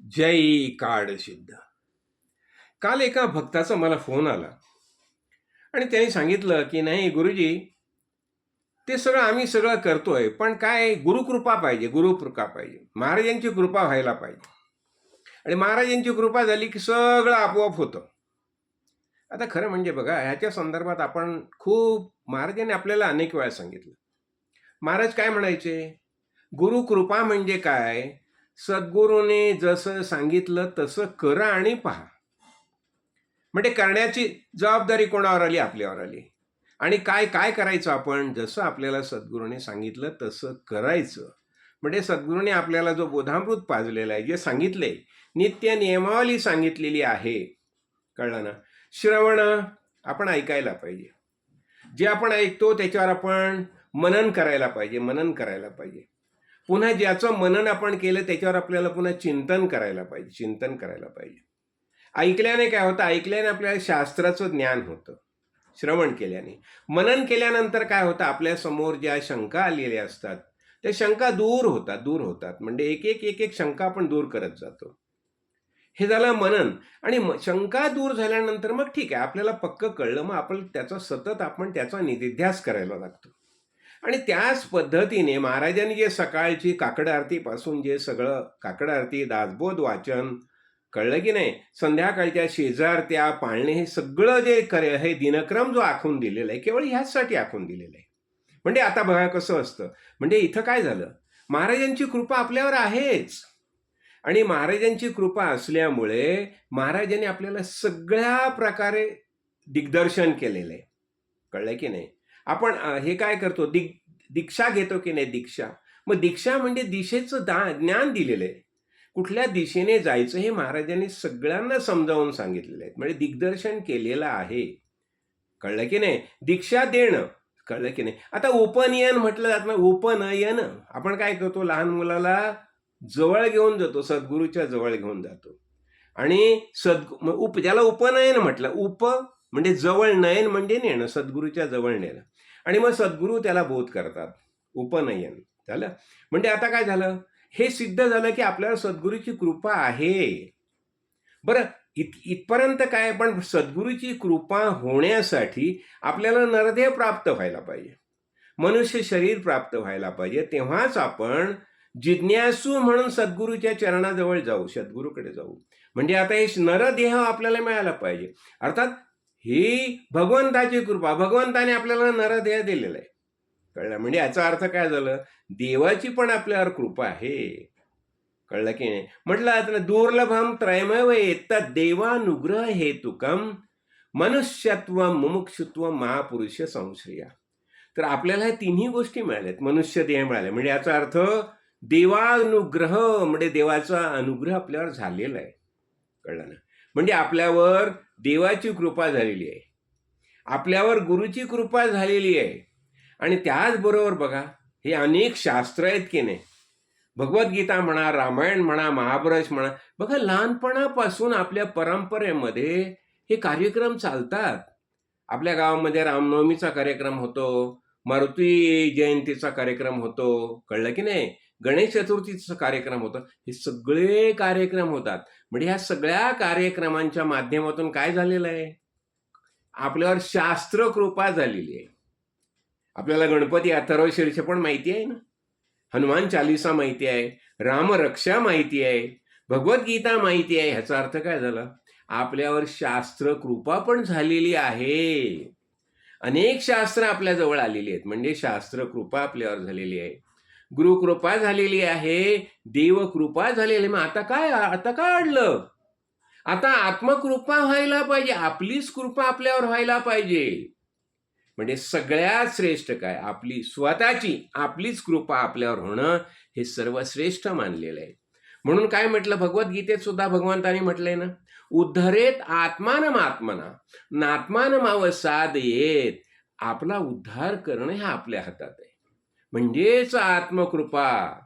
जय काड सिद्ध काल एका भक्ताचा मला फोन आला. आणि त्यांनी सांगितलं की नाही गुरुजी ते सगळं आम्ही सगळं करतोय पण काय गुरुकृपा पाहिजे गुरुकृपा पाहिजे. महाराजांची कृपा व्हायला पाहिजे. आणि महाराजांची कृपा झाली की सगळं आपोआप होतं. आता खरं म्हणजे बघा ह्याच्या संदर्भात आपण खूप महाराजांनी आपल्याला अनेक वेळा सांगितलं. महाराज काय म्हणायचे? गुरुकृपा म्हणजे काय? सद्गुरूने जसं सांगितलं तसं करा आणि पहा. म्हणजे करण्याची जबाबदारी कोणावर आली? आपल्यावर आली. आणि काय काय करायचं आपण? जसं आपल्याला सद्गुरूने सांगितलं तसं करायचं. म्हणजे सद्गुरूने आपल्याला जो बोधामृत पाजलेला आहे जे सांगितले नित्य नियमावली सांगितलेली आहे. कळलं ना? श्रवण आपण ऐकायला पाहिजे. जे आपण ऐकतो त्याच्यावर आपण मनन करायला पाहिजे मनन करायला पाहिजे. पुन्हा ज्याचं मनन आपण केलं त्याच्यावर आपल्याला पुन्हा चिंतन करायला पाहिजे चिंतन करायला पाहिजे. ऐकल्याने काय होतं? ऐकल्याने आपल्याला शास्त्राचं ज्ञान होतं. श्रवण केल्याने. मनन केल्यानंतर काय होतं? आपल्यासमोर ज्या शंका आलेल्या असतात त्या शंका दूर होतात दूर होतात. म्हणजे एक एक एक एक शंका आपण दूर करत जातो. हे झालं मनन. आणि शंका दूर झाल्यानंतर मग ठीक आहे आपल्याला पक्क कळलं. मग आपण त्याचा सतत आपण त्याचा निधिध्यास करायला लागतो. आणि त्याच पद्धतीने महाराजांनी जे सकाळची काकड आरतीपासून जे सगळं काकड आरती दासबोध वाचन कळलं की नाही? संध्याकाळच्या शेजार त्या पाळणे हे सगळं जे करे हे दिनक्रम जो आखून दिलेला आहे केवळ ह्याचसाठी आखून दिलेलं आहे. म्हणजे आता बघा कसं असतं. म्हणजे इथं काय झालं? महाराजांची कृपा आपल्यावर आहेच. आणि महाराजांची कृपा असल्यामुळे महाराजांनी आपल्याला सगळ्या प्रकारे दिग्दर्शन केलेलं आहे. कळलं की नाही? आपण हे काय करतो? दिग दीक्षा घेतो की नाही दीक्षा? मग दीक्षा म्हणजे दिशेचं दा ज्ञान दिलेलं आहे कुठल्या दिशेने जायचं हे महाराजांनी सगळ्यांना समजावून सांगितलेलं आहे. म्हणजे दिग्दर्शन केलेलं आहे. कळलं की नाही? दीक्षा देणं. कळलं की नाही? आता उपनयन म्हटलं जात ना उपनयन. आपण काय करतो? लहान मुलाला जवळ घेऊन जातो. सद्गुरूच्या जवळ घेऊन जातो. आणि सद्गु उप ज्याला उपनयन म्हटलं उप म्हणजे जवळ नयन म्हणजे नेणं. सद्गुरूच्या जवळ नेणं. आणि मग सद्गुरू त्याला बोध करतात. उपनयन. झालं? म्हणजे आता काय झालं? हे सिद्ध झालं की आपल्याला सद्गुरूची कृपा आहे. बरं इत इथपर्यंत काय? पण सद्गुरूची कृपा होण्यासाठी आपल्याला नरदेह प्राप्त व्हायला पाहिजे. मनुष्य शरीर प्राप्त व्हायला पाहिजे. तेव्हाच आपण जिज्ञासू म्हणून सद्गुरूच्या चरणाजवळ जाऊ सद्गुरूकडे जाऊ. म्हणजे आता हे नरदेह आपल्याला मिळायला पाहिजे. अर्थात ही भगवंताची कृपा. भगवंताने आपल्याला नरदेह दिलेला आहे. कळलं? म्हणजे याचा अर्थ काय झालं? देवाची पण आपल्यावर कृपा आहे. कळलं की नाही? म्हटलं आता दुर्लभम त्रयमव येतात देवानुग्रह हेतुकम मनुष्यत्व मुमुक्षुत्व महापुरुष संश्रिया. तर आपल्याला ह्या तिन्ही गोष्टी मिळाल्यात. मनुष्य देह मिळाले. म्हणजे याचा अर्थ देवानुग्रह म्हणजे देवाचा अनुग्रह आपल्यावर झालेला आहे. कळलं ना? म्हणजे आपल्यावर देवाची कृपा झालेली आहे. आपल्यावर गुरुची कृपा झालेली आहे. आणि त्याचबरोबर बघा हे अनेक शास्त्र आहेत की नाही? भगवद्गीता म्हणा रामायण म्हणा महाभारत म्हणा बघा लहानपणापासून आपल्या परंपरेमध्ये हे कार्यक्रम चालतात. आपल्या गावामध्ये रामनवमीचा कार्यक्रम होतो मारुती जयंतीचा कार्यक्रम होतो कळलं की नाही? गणेश चतुर्थीचा कार्यक्रम होतो हे सगळे कार्यक्रम होतात. म्हणजे ह्या सगळ्या कार्यक्रमांच्या माध्यमातून काय झालेलं आहे? आपल्यावर शास्त्र कृपा झालेली आहे. आपल्याला गणपती अथर्व शीर्ष पण माहिती आहे ना? हनुमान चालिसा माहिती आहे रामरक्षा माहिती आहे भगवद्गीता माहिती आहे. ह्याचा अर्थ काय झाला? आपल्यावर शास्त्र कृपा पण झालेली आहे. अनेक शास्त्र आपल्या जवळ आलेली आहेत. म्हणजे शास्त्र कृपा आपल्यावर झालेली आहे. गुरुकृपा झालेली आहे देवकृपा झालेली मग आता काय आता काय अडलं? आता आत्मकृपा व्हायला पाहिजे आपलीच कृपा आपल्यावर व्हायला पाहिजे. म्हणजे सगळ्यात श्रेष्ठ काय? आपली स्वतःची आपलीच कृपा आपल्यावर होणं हे सर्वश्रेष्ठ मानलेलं आहे. म्हणून काय म्हटलं भगवद्गीतेत सुद्धा भगवंतानी म्हटलंय ना उद्धरेत आत्मानम आत्मना नात्मानमाव साध येत आपला उद्धार करणं हे आपल्या हातात आहे. म्हणजेच आत्मकृपा.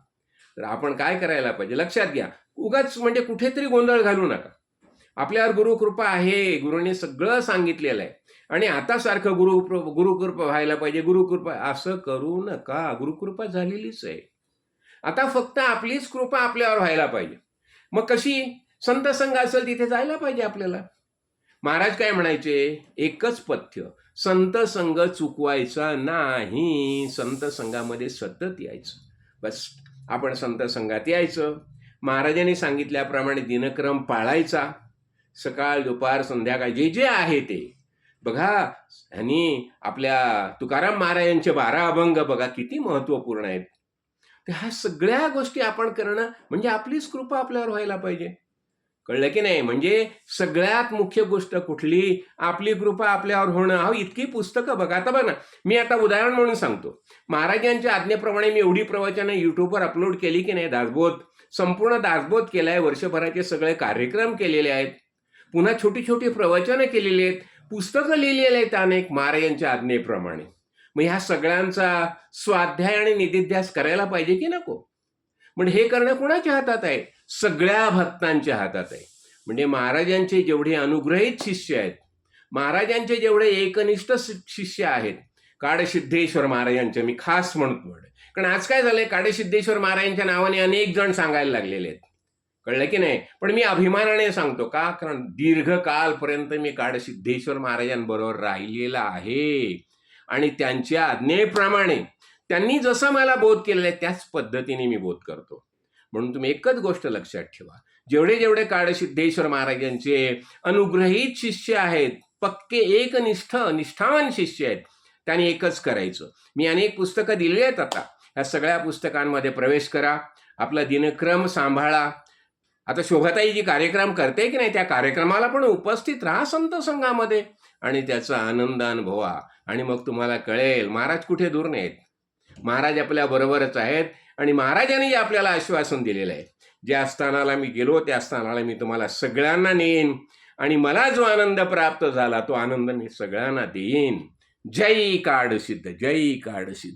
तर आपण काय करायला पाहिजे? लक्षात घ्या. उगाच म्हणजे कुठेतरी गोंधळ घालू नका. आपल्यावर गुरुकृपा आहे. गुरुने सगळं सांगितलेलं आहे. आणि आता सारखं गुरु गुरुकृपा व्हायला पाहिजे. गुरुकृपा असं करू नका. गुरुकृपा झालेलीच आहे. आता फक्त आपलीच कृपा आपल्यावर व्हायला पाहिजे. मग कशी? संत संघ असेल तिथे जायला पाहिजे आपल्याला. महाराज काय म्हणायचे? एकच पथ्य संत संघ चुकवायचा नाही. संत संघामध्ये सतत यायचं. बस आपण संत संघात यायचं. महाराजांनी सांगितल्याप्रमाणे दिनक्रम पाळायचा. सकाळ दुपार संध्याकाळ जे जे आहे ते. बघा आणि आपल्या तुकाराम महाराजांचे बारा अभंग बघा किती महत्त्वपूर्ण आहेत. तर ह्या सगळ्या गोष्टी आपण करणं म्हणजे आपलीच कृपा आपल्यावर व्हायला पाहिजे. कळलं की नाही? म्हणजे सगळ्यात मुख्य गोष्ट कुठली? आपली कृपा आपल्यावर होणं. अहो इतकी पुस्तकं बघा. आता बघा ना मी आता उदाहरण म्हणून सांगतो. महाराजांच्या आज्ञेप्रमाणे मी एवढी प्रवचनं युट्यूबवर अपलोड केली की नाही दासबोध? संपूर्ण दासबोध केला आहे वर्षभराचे सगळे कार्यक्रम केलेले आहेत. पुन्हा छोटी छोटी प्रवचनं केलेली आहेत. पुस्तकं लिहिलेली आहेत अनेक महाराजांच्या आज्ञेप्रमाणे. मग ह्या सगळ्यांचा स्वाध्याय आणि निधिध्यास करायला पाहिजे की नको? म्हणजे हे करणं कोणाच्या हातात आहे? सगळ्या भक्तांच्या हातात आहे. म्हणजे महाराजांचे जेवढे अनुग्रहित शिष्य आहेत महाराजांचे जेवढे एकनिष्ठ शिष्य आहेत काडसिद्धेश्वर महाराजांचे मी खास म्हणतो कारण आज काय झालंय काडसिद्धेश्वर महाराजांच्या नावाने अनेक जण सांगायला लागलेले आहेत. कळलं की नाही? पण मी अभिमानाने सांगतो का? कारण दीर्घकालपर्यंत मी काडसिद्धेश्वर महाराजांबरोबर राहिलेला आहे. आणि त्यांच्या आज्ञेप्रमाणे त्यांनी जसं मला बोध केलेला आहे त्याच पद्धतीने मी बोध करतो. म्हणून तुम्ही एकच गोष्ट लक्षात ठेवा. जेवढे जेवढे काळसिद्धेश्वर महाराजांचे अनुग्रहित शिष्य आहेत पक्के एकनिष्ठ निष्ठावान शिष्य आहेत त्यांनी एकच करायचं. मी अनेक पुस्तकं दिली आहेत आता. ह्या सगळ्या पुस्तकांमध्ये प्रवेश करा आपला दिनक्रम सांभाळा. आता शोभाताई जी कार्यक्रम करते की नाही त्या कार्यक्रमाला पण उपस्थित राहा संत संघामध्ये आणि त्याचा आनंद अनुभवा. आणि मग तुम्हाला कळेल महाराज कुठे दूर नाहीत. महाराज आपल्या बरोबरच आहेत. आणि महाराजांनी आपल्याला आश्वासन दिलेलं आहे. ज्या स्थानाला मी गेलो त्या स्थानाला मी तुम्हाला सगळ्यांना नेईन. आणि मला जो आनंद प्राप्त झाला तो आनंद मी सगळ्यांना देईन. जय काड सिद्ध जय काड सिद्ध